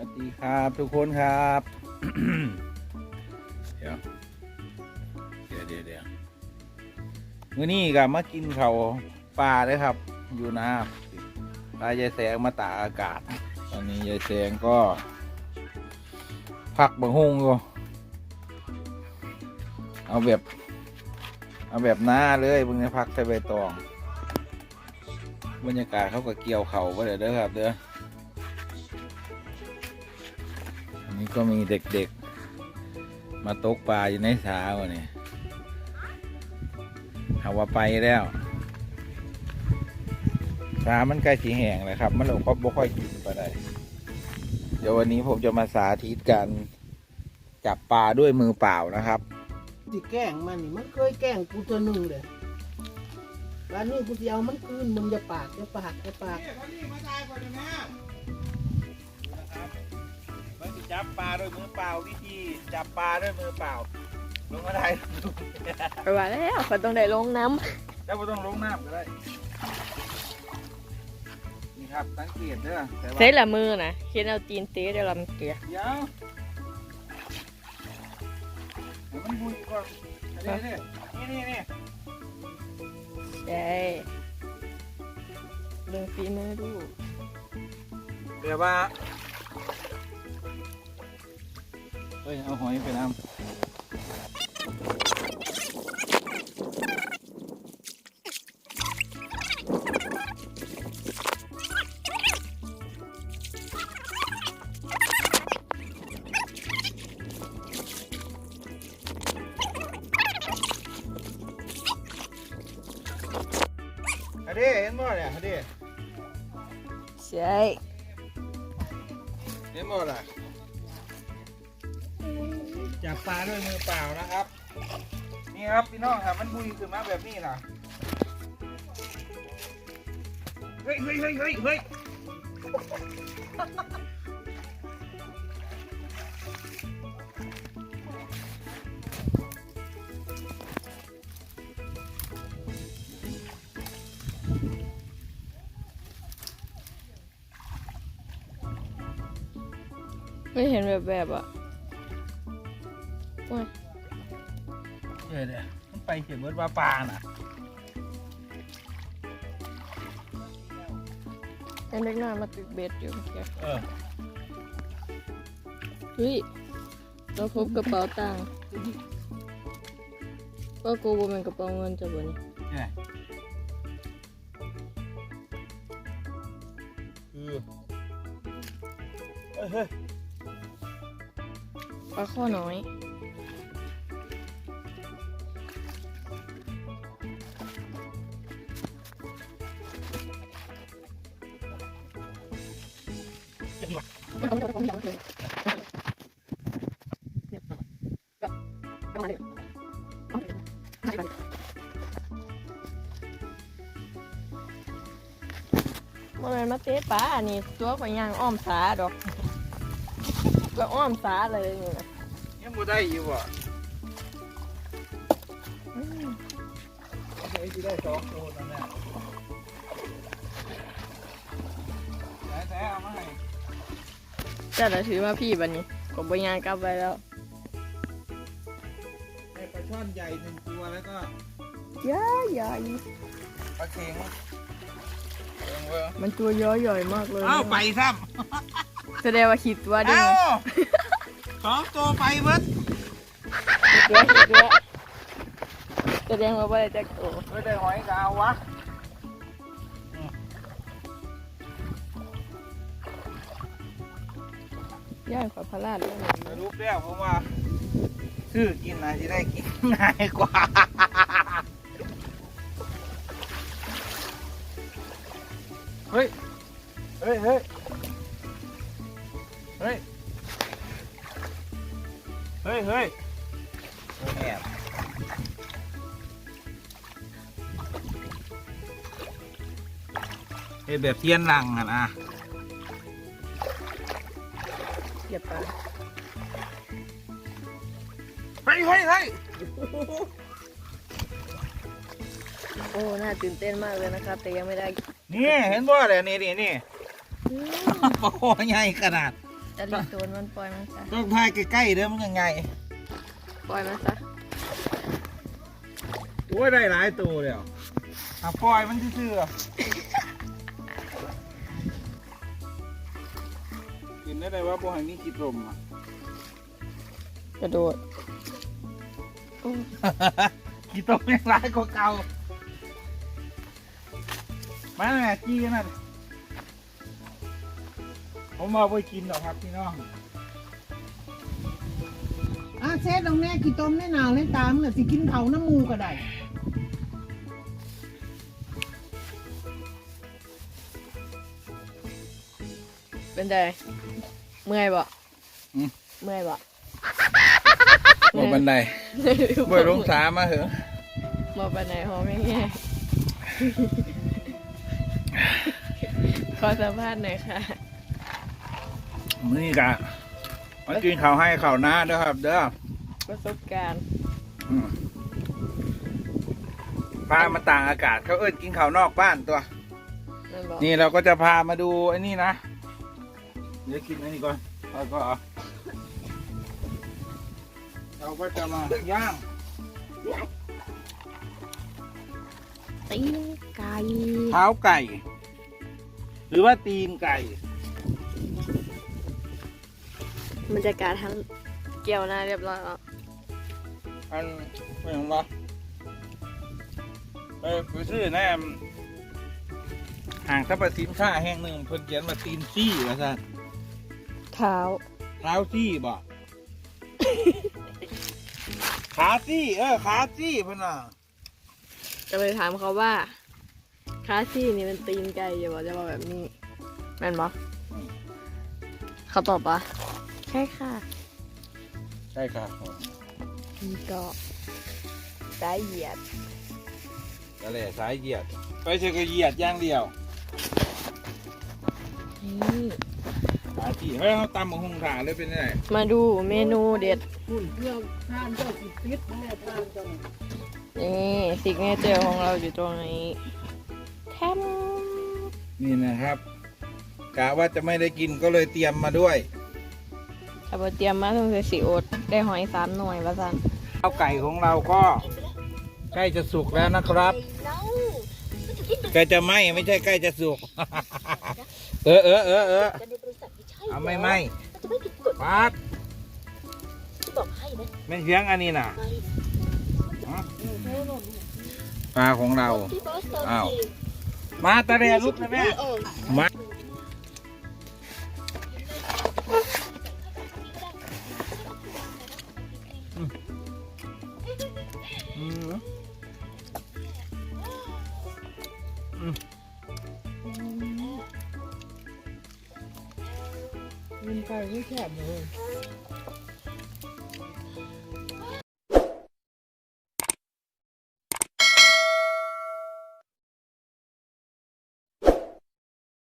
วัสดีครับทุกคนครับ เดี๋ยวเดี๋ยวเดี๋ยวเดี๋ยวมื้อนี้ก็มากินเขาปลาเลยครับ อยู่นาปลายายแสงมาตากอากาศ ตอนนี้ยายแสงก็พักบังฮงอยู่เอาแบบ เอาแบบหน้าเลยเพิ่งจะพักใส่ใบตอง บรรยากาศเขาก็เกี่ยวเขาไปเลยเด้อครับเด้อ นนี้ก็มีเด็กๆ มาตกปลาอยู่ในสาวันนี้เอาว่าไปแล้วสามันใกล้สีแห้งเลยครับ มันหลงก็บ่ค่อยกินไปได้เดี๋ยววันนี้ผมจะมาสาธิตการจับปลาด้วยมือเปล่านะครับที่แกล้งมันนี่มันเคยแกล้งกูตัวหนึ่งเลยวันนี้กูจะเอามันคืนมึงจะปากจะปากจะปากมัน จับปลาด้วยมือเปล่าวิธีจับปลาด้วยมือเปล่า ลงมาได้ไปว่าแล้วเขาต้องได้ลงน้แล้วไม่ต้องลงน้ำก็ได้ นี่ครับสังเกตเด้อแต่ำว่าเซตละมือนะเขียนเอาตีนเตะเดี๋ยวลำเกลียเดี๋ยวเดี๋ยวมันบุยก่อนอันนี้นี่นี่นี่ใช่เรื่องฝีมือดูเดี๋ยวว่า เฮ้ย เอาหอยไปน้ำอันนี้เห็นบ่เนี่ยอันนี้ใช่เห็นบ่ล่ะ จับปลาด้วยมือเปล่านะครับ นี่ครับพี่น้องครับมันบุยขึ้นมาแบบนี้ล่ะเฮ้ยเฮ้ยเฮ้ยเฮ้ยเฮ้ยไม่เห็นแบบแบบอะ โอ้ยเดี๋ยวเดี๋ยวมันไปเขียนเบิร์ดว่าปลาน่ะยังเล็กน้อยมาตึกเบ็ดอยู่เมื่อกี้เออเฮ้ยเราพบกระเป๋าตังค์ก็กูบ่เป็นกระเป๋าเงินจะบ่นี่เนี่ยคือเฮ้ยเฮ้ยปลาข้อน้อย มันเป็นมาเตะปลาอันนี้ตัวข่อยย่างอ้อมสาดอกก็อ้อมสาเลยนี่นะยังบ่ได้อยู่อะอืมใช้ที่ได้สองตัวนั่นแหละ แต่ละถือมาพี่บันนี้ก็บย่างกลับไปแล้วให้ปลาช่อนใหญ่หนึ่งตัวแล้วก็ย้าใหญ่ปลาเข็งเข็งเว้ยมันตัวย้อยใหญ่มากเลยเอาไปซ้แสดงว่าขีดตัวำได้เอาไงสองตัวไปเบิดขีดตัวขีดตัวแสดงว่าไม่ได้แจ็คตัวเฮ้ยได้หอยกเอาวะ ย่างขอพระราชด้วยนะสรุปแล้วผมว่า ซื้อกินนะจะได้กินง่ายกว่าเฮ้ยเฮ้ยเฮ้ยเฮ้ยเฮ้ยเฮ้ยแอบเฮ้ยแบบเทียนหลังอะนะ เหยียบปลาเฮ้ยเฮ้ยเฮ้ยโอ้ น่าตื่นเต้นมากเลยนะครับ แต่ยังไม่ได้นี่เห็นบ่เลยนี่นี่นี่อืมปลาคอใหญ่ขนาดจะรีบโดนมันปล่อยมันซะ ต้องพายใกล้ๆเด้อมันยังไงปล่อยมันซะ โอ้ยได้หลายตัวเลยอะอะปล่อยมันซื่อๆ อะกินได้เลยว่าพวกหันนี้คิดลมอะกระโดดโอ้กี่ตัวยังร้ายกว่าเก่ามาแม่จี้กันนั่นผมเอาไปกินหรอกครับพี่น้องอะเซตตรงแน่กี่ต้มแน่หนาวแน่ตามน่ะสิกินเขาน้ำมูก็ได้เป็นไง เมื่อยบ่อืม เมื่อยบ่บนบันไดบ่ลงสามาเหอะบ่ไปไหนหอมไม่แง่ขอสัมภาษณ์หน่อยค่ะ มื้อนี้กะมากินข้าวให้ข้าวหน้าเด้อครับ เด้อประสบการณ์อืมพามาต่างอากาศเขาเอิ้นกินข้าวนอกบ้านตัว นั่นบอกนี่เราก็จะพามาดูไอ้นี่นะ เดี๋ยวกินไอ้นี่ก่อนแล้วก็เอาเราก็จะมาย่างตีนไก่เท้าไก่ หรือว่าตีนไก่บรรยากาศทั้งเกี่ยวหน้าเรียบร้อยแล้วอันไม่เห็นปะไปไปซื้อแน่ห่างสรรพสินค้าแห่งหนึ่งเพิ่นเขียนมาตีนซี่ว่าซั่นเท้าเท้าซี่บ่ ขาซี่ เออ ขาซี่เพิ่นน่ะจะไปถามเขาว่าคาซี่นี่เป็นตีนไก่อย่าบอกจะบอกแบบนี้แม่นบอเขาตอบปะใช่ค่ะใช่ครับนี่ก็สายเหยียดก็เลยสายเหยียด ไปเชก็เหยียดอย่างเดียว นี่ ขาซี่เฮ้ยเขาตำบักหุงขาเลยเป็นไงมาดูเมนูเด็ดหุ่นเพื่อทานเจ้าสิฟิตแน่ทานเจ้าน่ะนี่สิกเนเจอร์ของเราอยู่ตรงนี้แทมนี่นะครับกะว่าจะไม่ได้กินก็เลยเตรียมมาด้วยถ้าบเตรียมมาต้องใส่สีโอดได้หอยสามหน่วยว่าสันข้าวไก่ของเราก็ใกล้จะสุกแล้วนะครับใกล้จะไหมไม่ใช่ใกล้จะสุก เออเออเออเออ เอาไม่ไหมมันจะไม่ผิดกฎปัดบอกให้นะแม่นเสียงอันนี้น่ะไปฮะปลาของเราที่บอสตอนอ้าวเองมาตะเรียลุกนะแม่ ไม่ออก มา กินไก่ไม่แคบเลยเ